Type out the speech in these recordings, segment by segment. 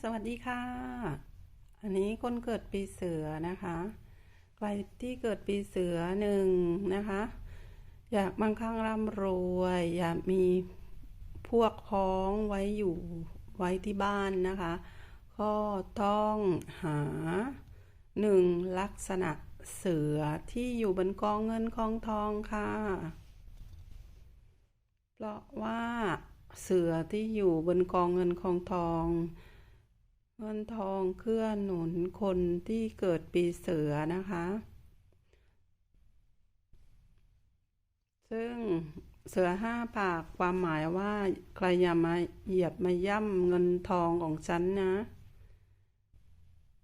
สวัสดีค่ะ อันนี้คนเกิดปีเสือนะคะ ใครที่เกิดปีเสือหนึ่งนะคะ อยากมั่งคั่งร่ำรวย อยากมีพวกพ้องไว้อยู่ไว้ที่บ้านนะคะ ก็ต้องหาหนึ่งลักษณะเสือที่อยู่บนกองเงินกองทองค่ะ เพราะว่าเสือที่อยู่บนกองเงินกองทอง เงินทองเคลื่อนหนุนคนที่เกิดปีเสือนะคะ ซึ่งเสือห้าปากความหมายว่าใครอย่ามาเหยียบมาย่ำเงินทองของฉันนะ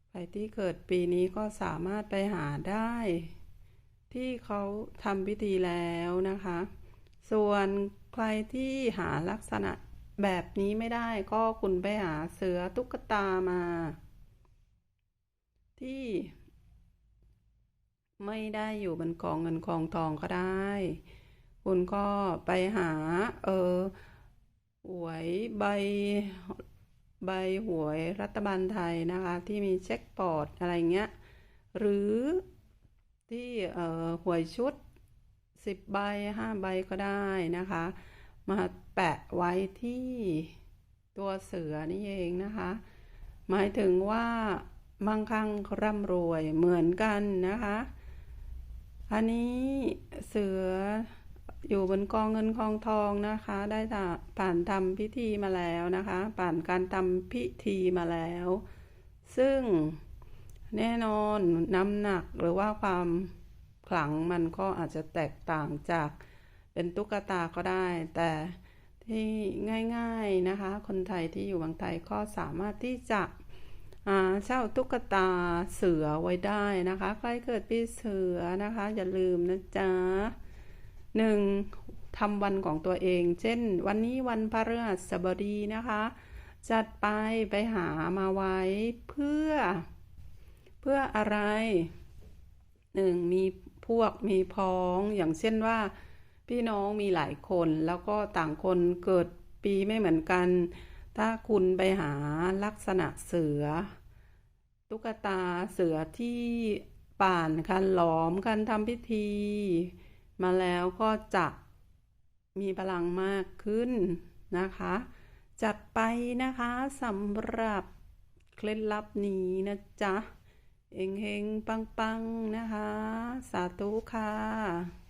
ใครที่เกิดปีนี้ก็สามารถไปหาได้ ที่เขาทำพิธีแล้วนะคะ ส่วนใครที่หาลักษณะ แบบนี้ไม่ได้ก็คุณไปหาเสือตุ๊กตามา ที่ ไม่ได้อยู่บนกองเงินกองทองก็ได้ คุณก็ไปหา เออหวยใบใบหวยรัฐบาลไทยนะคะ ที่มีเช็คปอดอะไรเงี้ย หรือที่เออหวยชุดสิบใบห้าใบก็ได้นะคะ มา ว้ที่ตัวเสือนี่เองนะคะ หมายถึงว่ามั่งคั่งร่ำรวยเหมือนกันนะคะ อันนี้เสืออยู่บนกองเงินกองทองนะคะ ได้ผ่านทำพิธีมาแล้วนะคะ ผ่านการทำพิธีมาแล้ว ซึ่งแน่นอนน้ำหนักหรือว่าความขลังมันก็อาจจะแตกต่างจากเป็นตุ๊กตาก็ได้ แต่ ที่ง่ายๆนะคะ คนไทยที่อยู่บางไทยก็สามารถที่จะเช่าตุ๊กตาเสือไว้ได้นะคะ ใครเกิดปีเสือนะคะ อย่าลืมนะจ๊ะหนึ่งทำวันของตัวเอง เช่น วันนี้วันพฤหัสบดีนะคะ จัดไปไปหามาไว้เพื่อ เพื่ออะไรหนึ่งมีพวกมีพ้องอย่างเช่นว่า พี่น้องมีหลายคนแล้วก็ต่างคนเกิดปีไม่เหมือนกัน ถ้าคุณไปหาลักษณะเสือ ตุ๊กตาเสือที่ป่านการหลอมการทำพิธี มาแล้วก็จะมีพลังมากขึ้นนะคะ จัดไปนะคะสำหรับเคล็ดลับนี้นะจ๊ะเฮงเฮงปังปังนะคะ สาธุค่ะ